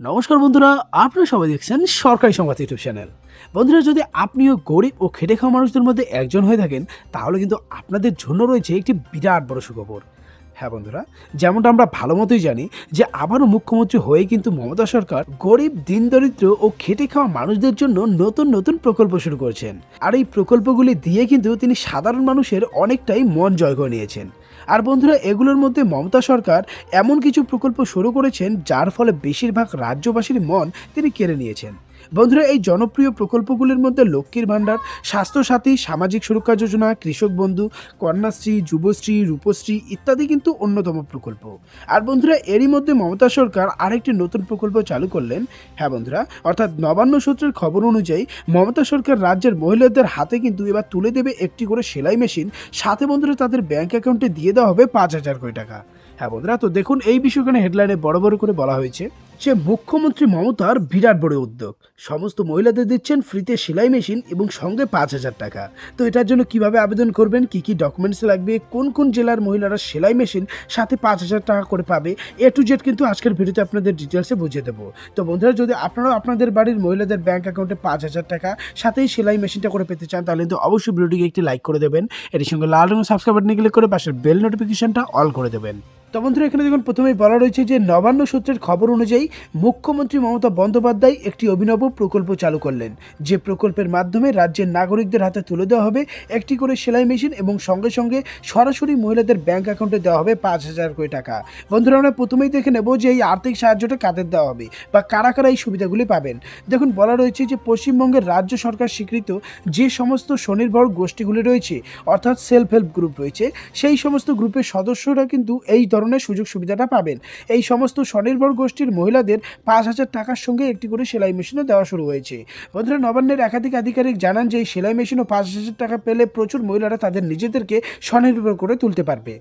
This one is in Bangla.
নমস্কার বন্ধুরা, আপনারা সবাই দেখছেন সরকারি সংবাদ ইউটিউব চ্যানেল। বন্ধুরা, যদি আপনিও গরিব ও খেটে খাওয়া মানুষদের মধ্যে একজন হয়ে থাকেন, তাহলে কিন্তু আপনাদের জন্য রয়েছে একটি বিরাট বড় সুখবর। হ্যাঁ বন্ধুরা, যেমনটা আমরা ভালো মতোই জানি যে আবারও মুখ্যমন্ত্রী হয়ে কিন্তু মমতা সরকার গরিব, দিন দরিদ্র ও খেটে খাওয়া মানুষদের জন্য নতুন নতুন প্রকল্প শুরু করেছেন। আর এই প্রকল্পগুলি দিয়ে কিন্তু তিনি সাধারণ মানুষের অনেকটাই মন জয় করে নিয়েছেন। আর বন্ধুরা, এগুলোর মধ্যে মমতা সরকার এমন কিছু প্রকল্প শুরু করেছেন যার ফলে বেশিরভাগ রাজ্যবাসীর মন তিনি কেড়ে নিয়েছেন। বন্ধুরা, এই জনপ্রিয় প্রকল্পগুলির মধ্যে লক্ষ্মীর ভাণ্ডার, স্বাস্থ্যসাথী, সামাজিক সুরক্ষা যোজনা, কৃষক বন্ধু, কন্যাশ্রী, যুবশ্রী, রূপশ্রী ইত্যাদি কিন্তু অন্যতম প্রকল্প। আর বন্ধুরা, এরই মধ্যে মমতা সরকার আরেকটি নতুন প্রকল্প চালু করলেন। হ্যাঁ বন্ধুরা, অর্থাৎ নবান্ন সূত্রের খবর অনুযায়ী মমতা সরকার রাজ্যের মহিলাদের হাতে কিন্তু এবার তুলে দেবে একটি করে সেলাই মেশিন। সাথে বন্ধুরা, তাদের ব্যাংক অ্যাকাউন্টে দিয়ে দেওয়া হবে পাঁচ হাজার কোটি টাকা। হ্যাঁ বন্ধুরা, তো দেখুন, এই বিষয়খানে হেডলাইনে বড় বড় করে বলা হয়েছে। যে মুখ্যমন্ত্রী মমতার বিরাট বড় উদ্যোগ। সমস্ত মহিলাদের দিচ্ছেন ফ্রিতে সেলাই মেশিন এবং সঙ্গে পাঁচ হাজার টাকা। তো এটার জন্য কীভাবে আবেদন করবেন? কি কি ডকুমেন্টস লাগবে? কোন কোন জেলার মহিলারা সেলাই মেশিন সাথে পাঁচ হাজার টাকা করে পাবে? এ টু জেড কিন্তু আজকের ভিডিওতে আপনাদের ডিটেলসে বুঝিয়ে দেবো। তো বন্ধুরা, যদি আপনারাও আপনাদের বাড়ির মহিলাদের ব্যাঙ্ক অ্যাকাউন্টে পাঁচ হাজার টাকা সাথেই সেলাই মেশিনটা করে পেতে চান, তাহলে কিন্তু অবশ্যই ভিডিওটিকে একটি লাইক করে দেবেন। এর সঙ্গে লাল রঙের সাবস্ক্রাইব বাটনে ক্লিক করে পাশের বেল নোটিফিকেশনটা অল করে দেবেন। তো বন্ধুরা, এখানে দেখুন, প্রথমেই বলা রয়েছে যে নবান্ন সূত্রের খবর অনুযায়ী মুখ্যমন্ত্রী মমতা বন্দ্যোপাধ্যায় একটি অভিনব প্রকল্প চালু করলেন। যে প্রকল্পের মাধ্যমে রাজ্যের নাগরিকদের হাতে তুলে দেওয়া হবে একটি করে সেলাই মেশিন এবং সঙ্গে সঙ্গে সরাসরি মহিলাদের ব্যাংক অ্যাকাউন্টে দেওয়া হবে পাঁচ হাজার কোটি টাকা। বন্ধুরা, আমরা প্রথমেই দেখে নেব যে এই আর্থিক সাহায্যটা কাদের দেওয়া হবে বা কারা কারা এই সুবিধাগুলি পাবেন। দেখুন, বলা রয়েছে যে পশ্চিমবঙ্গের রাজ্য সরকার স্বীকৃত যে সমস্ত স্বনির্ভর গোষ্ঠীগুলি রয়েছে, অর্থাৎ সেলফ হেল্প গ্রুপ রয়েছে, সেই সমস্ত গ্রুপের সদস্যরা কিন্তু এই ধরনের সুযোগ সুবিধাটা পাবেন। এই সমস্ত স্বনির্ভর গোষ্ঠীর মহিলাদের পাঁচ হাজার টাকার সঙ্গে একটি করে সেলাই মেশিনও দেওয়া শুরু হয়েছে। বন্ধুরা নবান্নের একাধিক আধিকারিক জানান যে সেলাই মেশিন ও পাঁচ হাজার টাকা পেলে প্রচুর মহিলারা তাদের নিজেদেরকে স্বনির্ভর করে তুলতে পারবে।